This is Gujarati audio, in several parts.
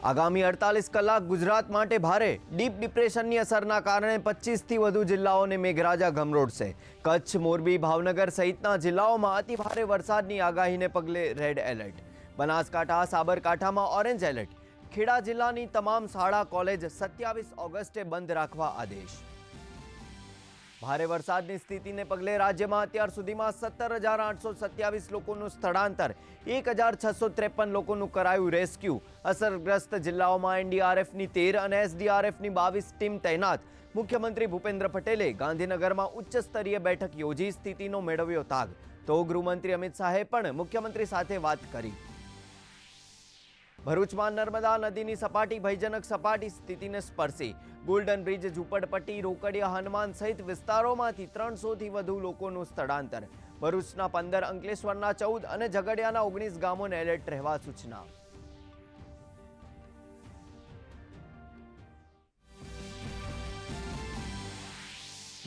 આગામી અડતાલીસ કલાક ગુજરાત માટે ભારે ડીપ ડિપ્રેશનની અસરના કારણે પચીસથી વધુ જિલ્લાઓને મેઘરાજા ગમરોડશે કચ્છ, મોરબી, ભાવનગર સહિતના જિલ્લાઓમાં અતિ ભારે વરસાદની આગાહીને પગલે રેડ એલર્ટ. બનાસકાંઠા, સાબરકાંઠામાં ઓરેન્જ એલર્ટ. ખેડા જિલ્લાની તમામ શાળા, કોલેજ સત્યાવીસ ઓગસ્ટે બંધ રાખવા આદેશ. ભારે વરસાદની સ્થિતિને પગલે રાજ્યમાં અત્યાર સુધીમાં સત્તર હજાર આઠસો સત્યાવીસ લોકોનું સ્થળાંતર, એક હજાર છસો ત્રેપન લોકોનું કરાયું રેસ્ક્યુ. અસરગ્રસ્ત જિલ્લાઓમાં એનડીઆરએફની તેર અને એસડીઆરએફની બાવીસ ટીમ તૈનાત. મુખ્યમંત્રી ભૂપેન્દ્ર પટેલે ગાંધીનગરમાં ઉચ્ચ સ્તરીય બેઠક યોજી સ્થિતિનો મેળવ્યો તાગ. તો ગૃહમંત્રી અમિત શાહે પણ મુખ્યમંત્રી સાથે વાત કરી. ભરૂચમાં નર્મદા નદીની સપાટી ભયજનક સપાટી સ્થિતિને સ્પર્શી. ગોલ્ડન બ્રિજ ઝુંપડપટ્ટી રોકડિયા હનુમાન સહિત વિસ્તારોમાંથી ત્રણસોથી વધુ લોકોનું સ્થળાંતર. ભરૂચના પંદર અંકલેશ્વરના ચૌદ અને ઝઘડિયાના ઓગણીસ ગામોને એલર્ટ રહેવા સૂચના.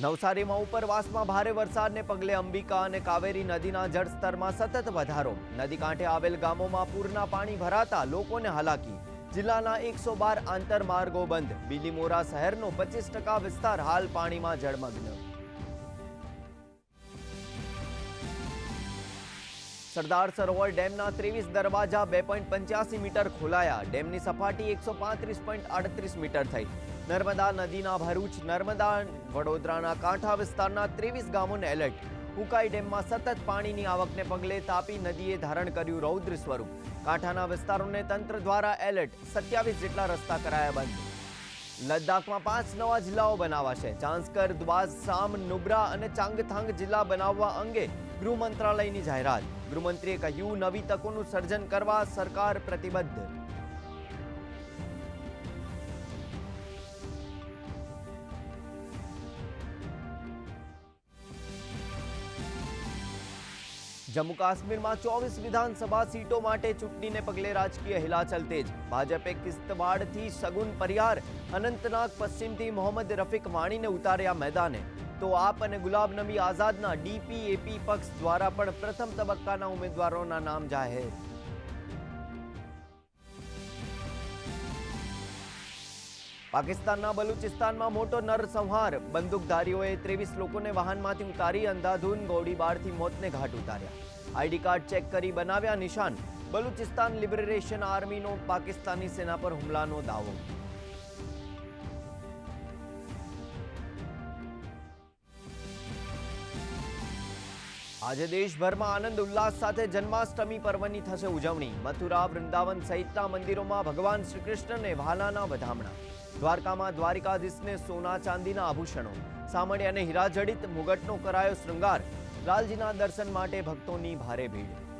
નવસારીમાં ઉપરવાસમાં ભારે વરસાદને પગલે અંબિકા અને કાવેરી નદીના જળસ્તરમાં સતત વધારો. નદી કાંઠે આવેલ ગામોમાં પૂરના પાણી ભરાતા લોકોને હાલાકી. જિલ્લાના એકસો બાર આંતરમાર્ગો બંધ. બિલીમોરા શહેરનો પચીસ ટકા વિસ્તાર હાલ પાણીમાં જળમગ્ન. સરદાર સરોવર ડેમના ત્રેવીસ દરવાજા બે પોઈન્ટ પંચ્યાસી મીટર ખોલાયા. ડેમની સપાટી એકસો પાંત્રીસ પોઈન્ટ આડત્રીસ મીટર થઈ. નર્મદા નદીના ભરૂચ, નર્મદા, વડોદરાના કાંઠા વિસ્તારના ત્રેવીસ ગામોને એલર્ટ. ઉકાઈ ડેમમાં સતત પાણીની આવકને પગલે તાપી નદીએ ધારણ કર્યું રૌદ્ર સ્વરૂપ. કાંઠાના વિસ્તારોને તંત્ર દ્વારા એલર્ટ, સત્યાવીસ જેટલા રસ્તા કરાયા બંધ. લદ્દાખમાં પાંચ નવા જિલ્લાઓ બનાવાશે. ચાંસકર દ્વાસ, સામ, નુબ્રા અને ચાંગથાંગ જિલ્લા બનાવવા અંગે ગૃહ મંત્રાલયની જાહેરાત. ગૃહમંત્રીએ કહ્યું નવી તકોનું સર્જન કરવા સરકાર પ્રતિબદ્ધ જમ્મુ કાશ્મીરમાં ચોવીસ વિધાનસભા સીટો માટે ચૂંટણીને પગલે રાજકીય હિલાચલ તેજ ભાજપે કિસ્તવાડથી સગુન પરિહાર અનંતનાગ પશ્ચિમથી મોહમ્મદ રફીક વાણીને ઉતાર્યા મેદાને તો આપ અને ગુલાબ નબી આઝાદના ડીપીએપી પક્ષ દ્વારા પણ પ્રથમ તબક્કાના ઉમેદવારોના નામ જાહેર. પાકિસ્તાનના બલુચિસ્તાનમાં મોટો નરસંહાર. બંદૂકધારીઓએ ત્રેવીસ લોકોને વાહનમાંથી ઉતારી અંધાધૂન ગોળીબારથી મોતને ઘાટ ઉતાર્યા. આઈડી કાર્ડ ચેક કરી બનાવ્યા નિશાન. બલુચિસ્તાન લિબરેશન આર્મીનો પાકિસ્તાની સેના પર હુમલાનો દાવો. આજે દેશભરમાં આનંદ, ઉલ્લાસ સાથે જન્માષ્ટમી પર્વની થશે ઉજવણી. મથુરા, વૃંદાવન સહિતના મંદિરોમાં ભગવાન શ્રી કૃષ્ણને વહાલાના વધામણા. દ્વારકામાં દ્વારિકાધીશને સોના ચાંદીના આભૂષણો. સામળિયા અને હીરાજડિત મુગટનો કરાયો શૃંગાર. લાલજીના દર્શન માટે ભક્તોની ભારે ભીડ.